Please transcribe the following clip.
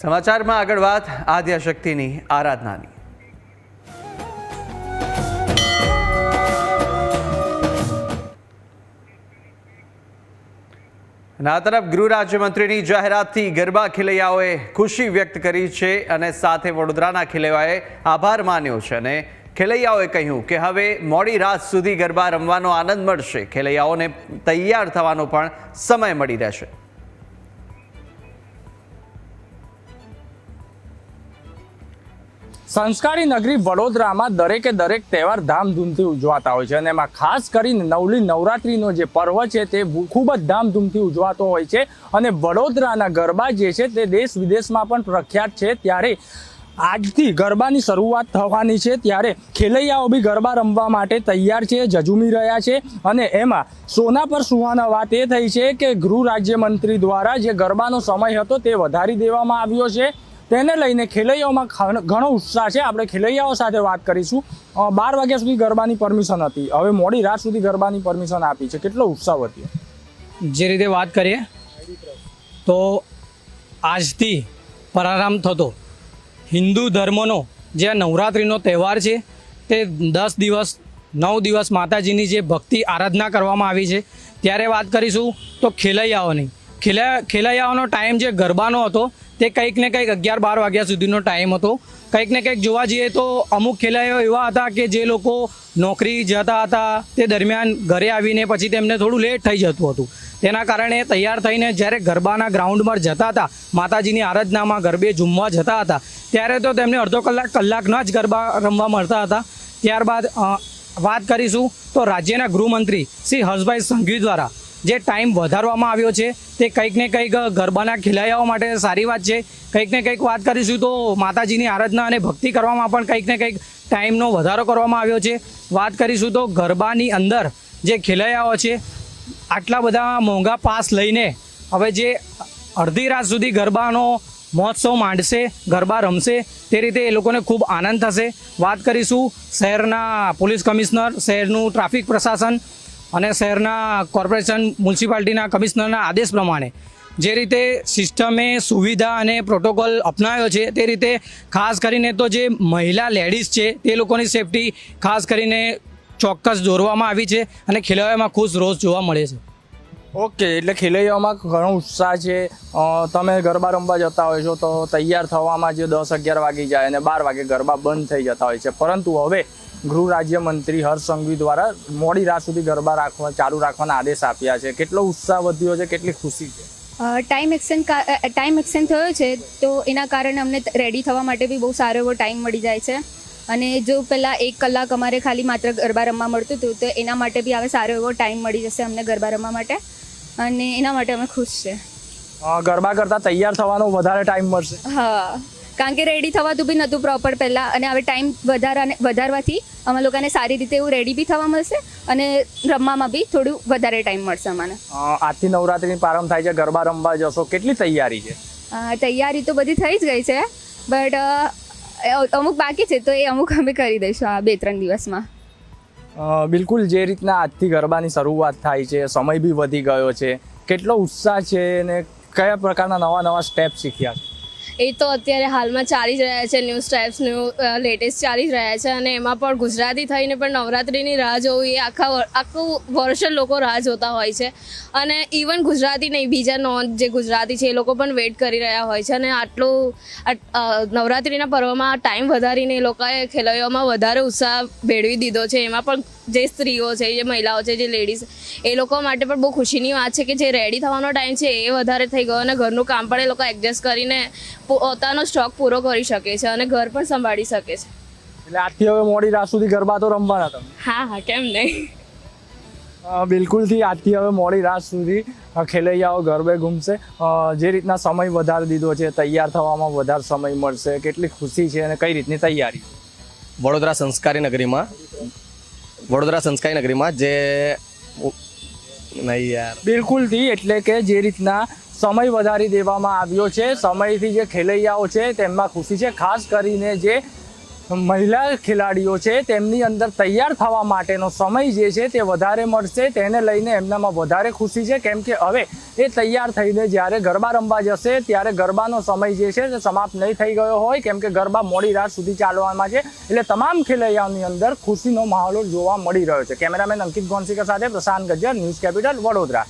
સમાચારમાં આગળ વાત આદ્યશક્તિની આરાધનાની. ના તરફ ગૃહ રાજ્યમંત્રીની જાહેરાતથી ગરબા ખેલૈયાઓએ ખુશી વ્યક્ત કરી છે અને સાથે વડોદરાના ખેલૈયાઓએ આભાર માન્યો છે અને ખેલૈયાઓએ કહ્યું કે હવે મોડી રાત સુધી ગરબા રમવાનો આનંદ મળશે. ખેલૈયાઓને તૈયાર થવાનો પણ સમય મળી રહેશે. સંસ્કારી નગરી વડોદરામાં દરેકે દરેક તહેવાર ધામધૂમથી ઉજવાતા હોય છે અને એમાં ખાસ કરીને નવલી નવરાત્રિનો જે પર્વ છે તે ખૂબ જ ધામધૂમથી ઉજવાતો હોય છે અને વડોદરાના ગરબા જે છે તે દેશ વિદેશમાં પણ પ્રખ્યાત છે. ત્યારે આજથી ગરબાની શરૂઆત થવાની છે. ત્યારે ખેલૈયાઓ બી ગરબા રમવા માટે તૈયાર છે જજુમી રહ્યા છે અને એમાં સોના પર સુહાના વાત એ થઈ છે કે ગૃહ રાજ્યમંત્રી દ્વારા જે ગરબાનો સમય હતો તે વધારી દેવામાં આવ્યો છે. તેને લઈને ખેલૈયાઓમાં ઘણો ઉત્સાહ છે. આપણે ખેલૈયાઓ સાથે વાત કરીશું. બાર વાગ્યા સુધી ગરબાની પરમિશન હતી. હવે મોડી રાત સુધી ગરબાની પરમિશન આપી છે. કેટલો ઉત્સાહ વધ્યો જે રીતે વાત કરીએ, તો આજથી પ્રારંભ થતો. હિન્દુ ધર્મનો જે નવરાત્રિનો તહેવાર છે, તે દસ દિવસ, નવ દિવસ માતાજીની જે ભક્તિ આરાધના કરવામાં આવી છે. ત્યારે વાત કરીશું તો ખેલૈયાઓની. ખેલા ખેલૈયાઓનો ટાઈમ જે ગરબાનો હતો તે કંઈક ને કંઈક અગિયાર બાર વાગ્યા સુધીનો ટાઈમ હતો. કંઈક ને કંઈક જોવા જઈએ તો અમુક ખેલૈયાઓ એવા હતા કે જે લોકો નોકરી જતા હતા, તે દરમિયાન ઘરે આવીને પછી તેમને થોડું લેટ થઈ જતું હતું. તેના કારણે તૈયાર થઈને જ્યારે ગરબાના ગ્રાઉન્ડમાં જતા હતા, માતાજીની આરાધનામાં ગરબે ઝૂમવા જતા હતા, ત્યારે તો તેમને અડધો કલાક, કલાકના જ ગરબા રમવા મળતા હતા. ત્યારબાદ વાત કરીશું તો રાજ્યના ગૃહમંત્રી શ્રી હર્ષભાઈ સંઘવી દ્વારા. જે ટાઈમ વધારવામાં આવ્યો છે તે કંઈક ને કંઈક ગરબાના ખેલૈયાઓ માટે સારી વાત છે. કંઈક ને કંઈક વાત કરીશું તો માતાજીની આરાધના અને ભક્તિ કરવામાં પણ કંઈક ને કંઈક ટાઈમનો વધારો કરવામાં આવ્યો છે. વાત કરીશું તો ગરબાની અંદર જે ખેલૈયાઓ છે, આટલા બધા મોંઘા પાસ લઈને હવે જે અડધી રાત સુધી ગરબાનો મહોત્સવ માંડશે, ગરબા રમશે, તે રીતે એ લોકોને ખૂબ આનંદ થશે. વાત કરીશું શહેરના પોલીસ કમિશનર, શહેરનું ટ્રાફિક પ્રશાસન અને શહેરના કોર્પોરેશન મ્યુનિસિપાલિટીના કમિશનરના આદેશ પ્રમાણે જે રીતે સિસ્ટમે સુવિધા અને પ્રોટોકોલ અપનાવ્યો છે તે રીતે ખાસ કરીને તો જે મહિલા લેડીઝ છે તે લોકોની સેફટી ખાસ કરીને ચોક્કસ દોરવામાં આવી છે અને ખેલાડીઓમાં ખુશ રોષ જોવા મળે છે. ઓકે, એટલે ખેલૈયાઓમાં ઘણો ઉત્સાહ છે. તમે ગરબા રમવા જતા હોય છો તો તૈયાર થવામાં જે દસ અગિયાર વાગી જાય અને બાર વાગે ગરબા બંધ થઈ જતા હોય છે. પરંતુ હવે ગૃહ રાજ્યમંત્રી હર્ષ સંઘવી દ્વારા મોડી રાત સુધી ગરબા રાખવા ચાલુ રાખવાના આદેશ આપ્યા છે. કેટલો ઉત્સાહ વધ્યો છે કેટલી ખુશી છે. ટાઈમ એક્સટેન્ડ ટાઈમ એક્સટેન્ડ થયો છે તો એના કારણે અમને રેડી થવા માટે બી બહુ સારો એવો ટાઈમ મળી જાય છે. અને જો પહેલાં એક કલાક અમારે ખાલી માત્ર ગરબા રમવા મળતું હતું તો એના માટે બી હવે સારો એવો ટાઈમ મળી જશે અમને ગરબા રમવા માટે. અને એના માટે અમે ખુશ છે. ગરબા કરતાં તૈયાર થવાનો વધારે ટાઈમ મળશે. હા. કારણ કે રેડી થવાતું બી નહોતું પ્રોપર પહેલાં અને હવે ટાઈમ વધારાને વધારવાથી અમે લોકોને સારી રીતે એવું રેડી બી થવા મળશે અને રમવામાં બી થોડું વધારે ટાઈમ મળશે અમને. આજથી નવરાત્રિની પ્રારંભ થાય છે ગરબા રમવા જશો કેટલી તૈયારી છે? તૈયારી તો બધી થઈ જ ગઈ છે બટ અમુક બાકી છે તો એ અમુક અમે કરી દઈશું આ બે ત્રણ દિવસમાં. બિલકુલ જે રીતના આજથી ગરબાની શરૂઆત થાય છે સમય બી વધી ગયો છે કેટલો ઉત્સાહ છે અને કયા પ્રકારના નવા નવા સ્ટેપ શીખ્યા છે? એ તો અત્યારે હાલમાં ચાલી જ રહ્યા છે ન્યૂ સ્ટેપ્સ ન્યૂ લેટેસ્ટ ચાલી જ રહ્યા છે અને એમાં પણ ગુજરાતી થઈને પણ નવરાત્રિની રાહ જોવી એ આખા આખું વર્ષ લોકો રાહ જોતા હોય છે. અને ઇવન ગુજરાતી નહીં, બીજા નોન જે ગુજરાતી છે એ લોકો પણ વેઇટ કરી રહ્યા હોય છે અને આટલું, આટ- નવરાત્રિના પર્વમાં ટાઈમ વધારીને એ લોકોએ ખેલૈયાઓમાં વધારે ઉત્સાહ ભેળવી દીધો છે. એમાં પણ જે સ્ત્રીઓ છે, જે મહિલાઓ છે, જે લેડીઝ એ લોકો માટે પણ બહુ ખુશીની વાત છે કે જે રેડી થવાનો ટાઈમ છે એ વધારે થઈ ગયો અને ઘરનું કામ પણ એ લોકો એડજસ્ટ કરીને પોતાનો સ્ટોક પૂરો કરી શકે છે અને ઘર પણ સંભાળી શકે છે. એટલે આજથી હવે મોડી રાત સુધી ગરબા તો રમવાના તમે? હા હા કેમ નહીં? બિલકુલથી આજથી હવે મોડી રાત સુધી ખેલૈયાઓ ગરબે ઘૂમશે. જે રીતના સમય વધારી દીધો છે તૈયાર થવામાં વધારે સમય મળશે કેટલી ખુશી છે અને કઈ રીતની તૈયારી? વડોદરા સંસ્કારી નગરીમાં વડોદરા સંસ્કારી નગરીમાં જે નહીં યાર. બિલકુલથી એટલે કે જે રીતના સમય વધારી દેવામાં આવ્યો છે. સમયથી જે ખેલૈયાઓ છે તેમમાં ખુશી છે. ખાસ કરીને જે મહિલા ખેલાડીઓ છે તેમની અંદર તૈયાર થવા માટેનો સમય જે છે તે વધારે મળશે. તેને લઈને એમનામાં વધારે ખુશી છે. કેમ કે હવે એ તૈયાર થઈને જ્યારે ગરબા રમવા જશે ત્યારે ગરબાનો સમય જે છે તે સમાપ્ત નહીં થઈ ગયો હોય. કેમ કે ગરબા મોડી રાત સુધી ચાલવામાં છે. એટલે તમામ ખેલૈયાઓની અંદર ખુશીનો માહોલ જોવા મળી રહ્યો છે. કેમેરામેન અંકિત ગોંસીકર સાથે પ્રશાંત ગજ્જર, ન્યૂઝ કેપિટલ વડોદરા.